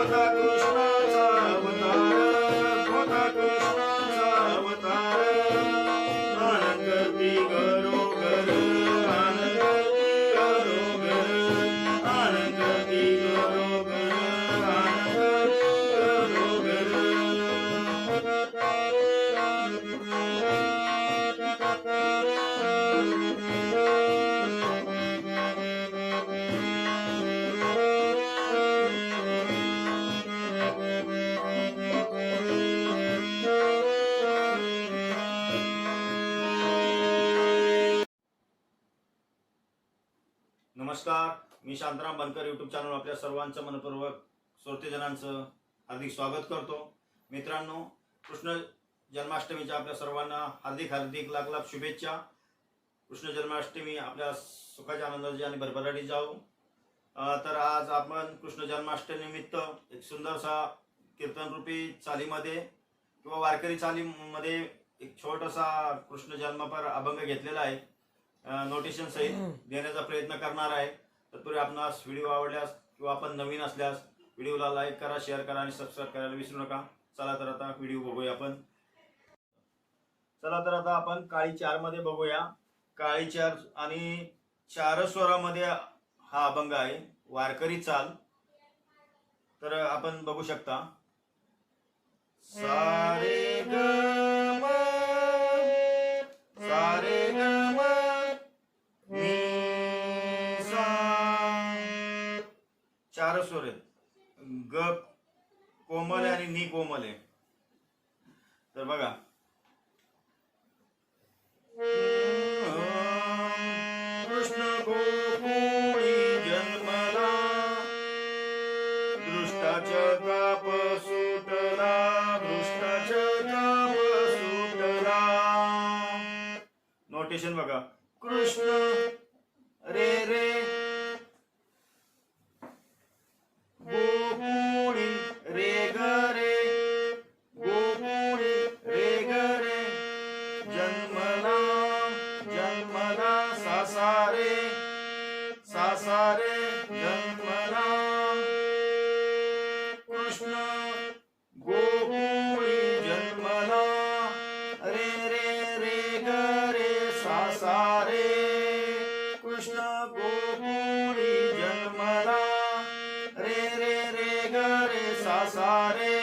होता कृष्णाचा नमस्कार. मी शांतराम बनकर युट्यूब चॅनल आपल्या सर्वांचं मनपूर्वक श्रोतेजनांचं हार्दिक स्वागत करतो. मित्रांनो कृष्ण जन्माष्टमीच्या आपल्या सर्वांना हार्दिक हार्दिक लाख लाख शुभेच्छा. कृष्ण जन्माष्टमी आपल्या सुखाच्या आनंदाची आणि भरभराटी जाऊ तर आज आपण कृष्ण जन्माष्टमीनिमित्त एक सुंदरसा कीर्तनरूपी चालीमध्ये किंवा वारकरी चालीमध्ये एक छोटासा कृष्ण जन्मापर अभंग घेतलेला आहे. नोटिशन सहित देण्याचा प्रयत्न करणार आहे. तत्पूर्वी आपणास व्हिडिओ आवडल्यास किंवा आपण नवीन असल्यास व्हिडिओला लाईक करा शेअर करा आणि सबस्क्राईब करायला विसरू नका. चला तर आता व्हिडिओ बघूया आपण. चला तर आता आपण काळी चारमध्ये बघूया. काळी चार आणि चार स्वरामध्ये हा अभंग आहे. वारकरी चाल. तर आपण बघू शकता. सारे चार स्वर आहेत ग कोमल आहे आणि नी कोमल आहे. तर बघा. कृष्ण गोकुळी जन्मला. दृष्टाच्या काप सुटला. दृष्टाच्या काप सुटला. नोटेशन बघा. कृष्ण सारे कृष्ण गोकुळी जन्मला रे रे रे ग रे सासारे।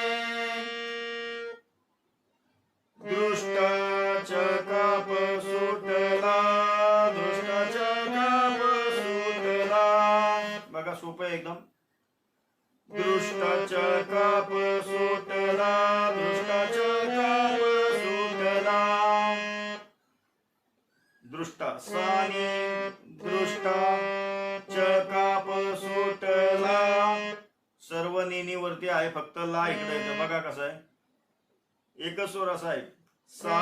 दृष्टाच्या कप सुटला दृष्टाच्या कप सुटला। बघा सोपं आहे एकदम. दृष्टाच्या कप सुटला दृष्टा सानी दृष्टा काप सुटला सर्व नेनीवरती आहे फक्त ला इकडे बघा कसं आहे. एकच स्वर असा आहे. सा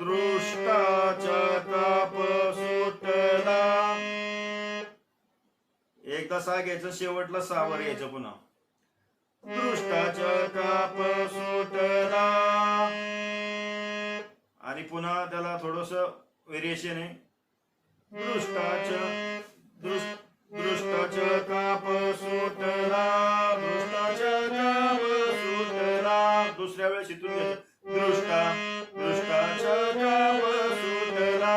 दृष्टाच्या काप सुटला एकदा सा घ्यायचं शेवटला सावर यायचं पुन्हा. दृष्टाच्या काप सुटला आणि पुन्हा त्याला थोडस वेरिएशन आहे दृष्टाच्या दृष्ट दृष्टाच्या काप सुटला दृष्टाच्या काप सुटला दुसऱ्या वेळेस इथून दृष्टा दृष्टाच्या काप सुटला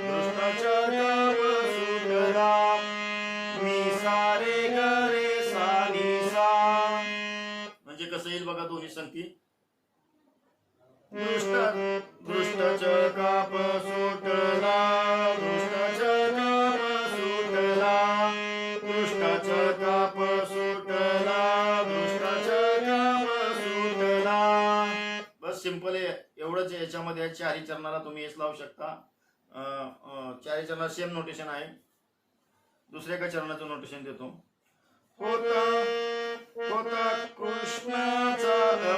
दृष्टाच्या काप सुटला मी सारे गरे सानी सा म्हणजे कसं येईल बघा दोन्ही संगती दृष्ट दृष्ट याच्यामध्ये चारी चरणाला तुम्ही एस लावू शकता. चारी अं, सेम नोटेशन आहे. दुसऱ्या एका चरणाचं नोटेशन देतो. होता होता कृष्णाचा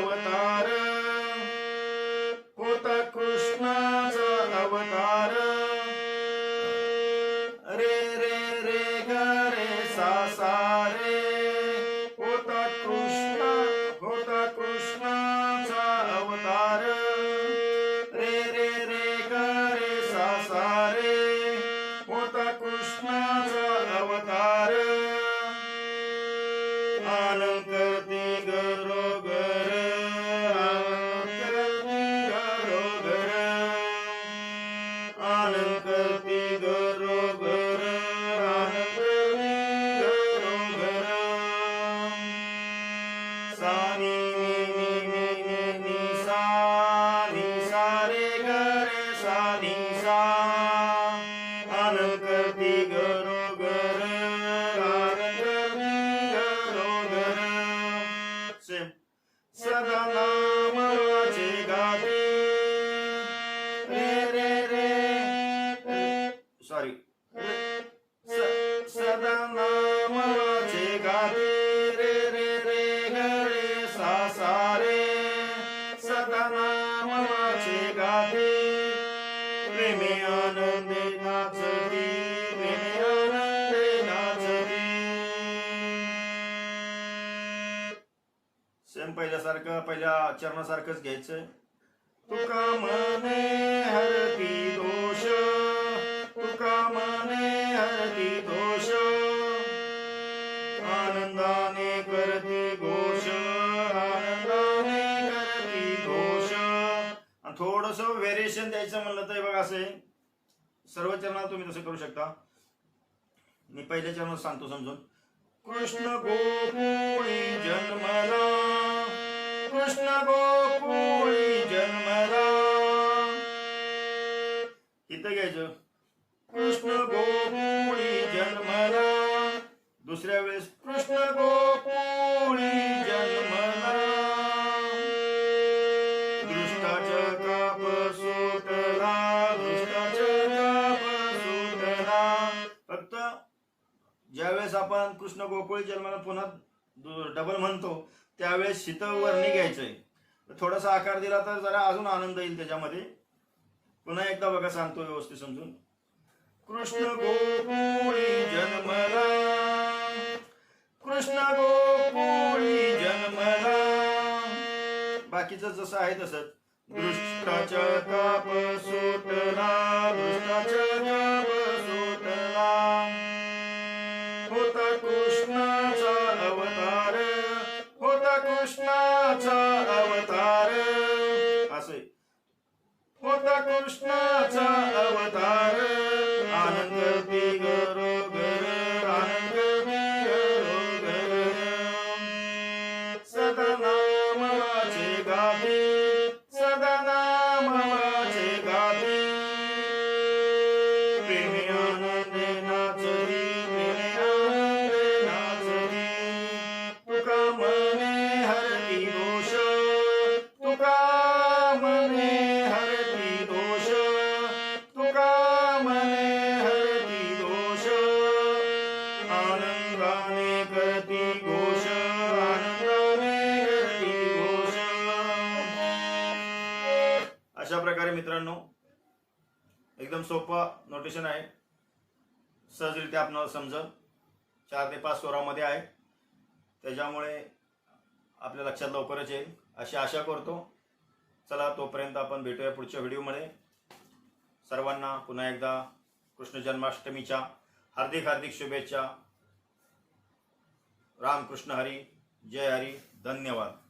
सेम सदा नामाचे रे रे रे. सॉरी सदा नामाचे गाते रे रे रे ग रे सा सा रे. सदा नामाचे प्रेमे आनंदे नाचती पहिल्या चरणासारखंच घ्यायचं तुका मने हरती दोष? तुका मने हरती दोष? आनंदाने करती घोष. आनंदाने करती घोष. आणि थोडस व्हेरिएशन द्यायचं म्हणलं तर बघा असं. सर्व चरणात तुम्ही तसं करू शकता. मी पहिल्या चरणात सांगतो समजून. कृष्ण गोकुळी ज्यावेळेस आपण कृष्ण गोकुळी जन्माला पुन्हा डबल म्हणतो त्यावेळेस शीतवर्णी घ्यायचंय. थोडासा आकार दिला तर जरा अजून आनंद येईल त्याच्यामध्ये. पुन्हा एकदा बघा सांगतो व्यवस्थित समजून. कृष्ण गोकुळी जन्मला कृष्ण गोकुळी जन्मला. बाकीचं जसं आहे तसंच. दृष्टाच्या काप सुटला दृष्टाच्या काप नामाचे सोपं नोटेशन आहे. सहजरित्या आपणाला समजल. चार ते पाच स्वरामध्ये आहे. त्याच्यामुळे आपल्या लक्षात लवकरच येईल. अशी आशा करतो. चला तोपर्यंत आपण भेटूया पुढच्या व्हिडिओमध्ये. सर्वांना पुन्हा एकदा कृष्ण जन्माष्टमीच्या हार्दिक हार्दिक शुभेच्छा. रामकृष्ण हरी जय हरी धन्यवाद.